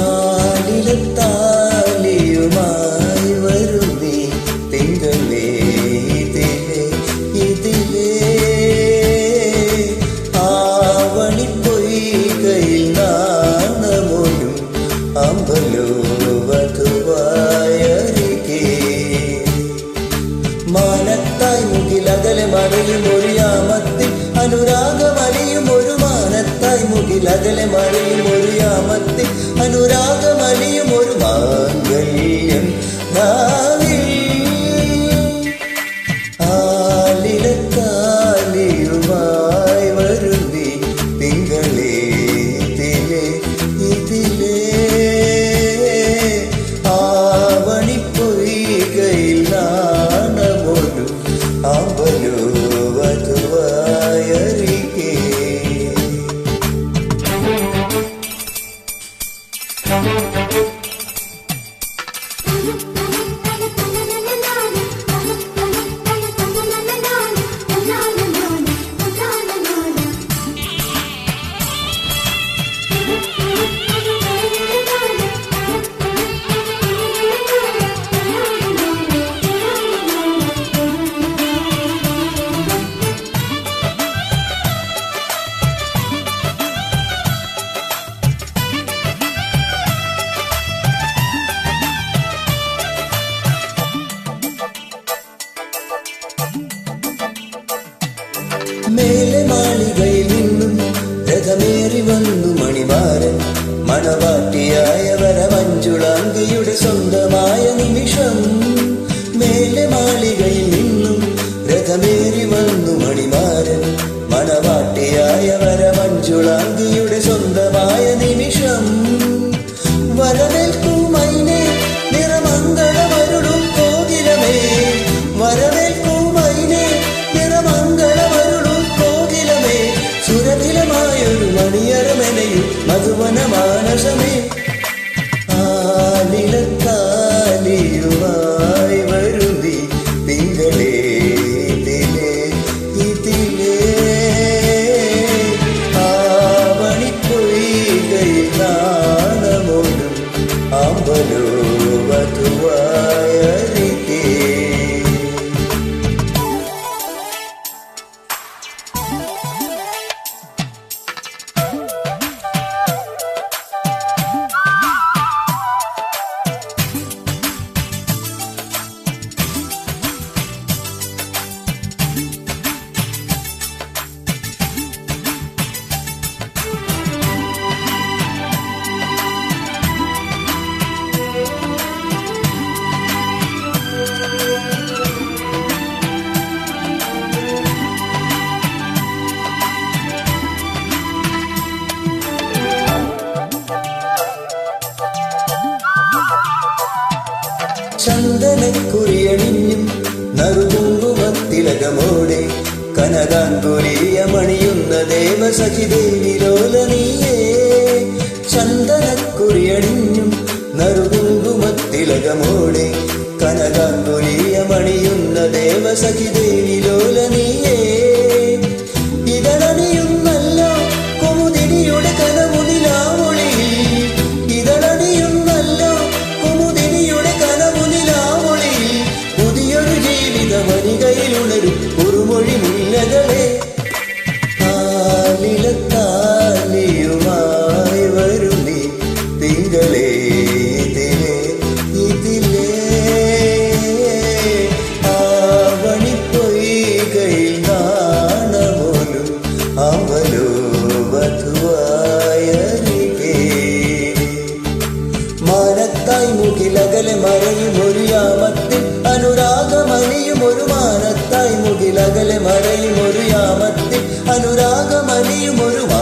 ஆடிலத்தான் മറയും ഒരു യാമത്തിൽ അനുരാഗമണിയും ഒരു മാംഗല്യം. നാവിൽ മേലെ മാളികയിൽ നിന്നും രഥമേറി വന്നു മണിമാരൻ. മണവാട്ടിയായ വരമഞ്ചുളാങ്കിയുടെ സ്വന്തമായ നിമിഷം. വരവേൽക്കൂ മൈനെ നിറമംഗളമരുളും കോകിലമേ. വരവേൽക്കൂ മൈനെ നിറമംഗളമരുളും കോകിലമേ. സുരഭിലമായൊരു മണിയറമെനയും മധുവന മാനസമേ Avenue. നറുകുങ്കുമത്തിലകമോടെ കനകാങ്കുരിയമണിയുന്ന ദേവസഖിദേവി ലോലനീയേ. ചന്ദനക്കുറിയണിഞ്ഞും നറുകുങ്കുമത്തിലകമോടെ ಮರಿಯುವರು ಯಾಮತ್ತೆ ಅನುರಾಗ ಮರಿಯುವರು ಮಾ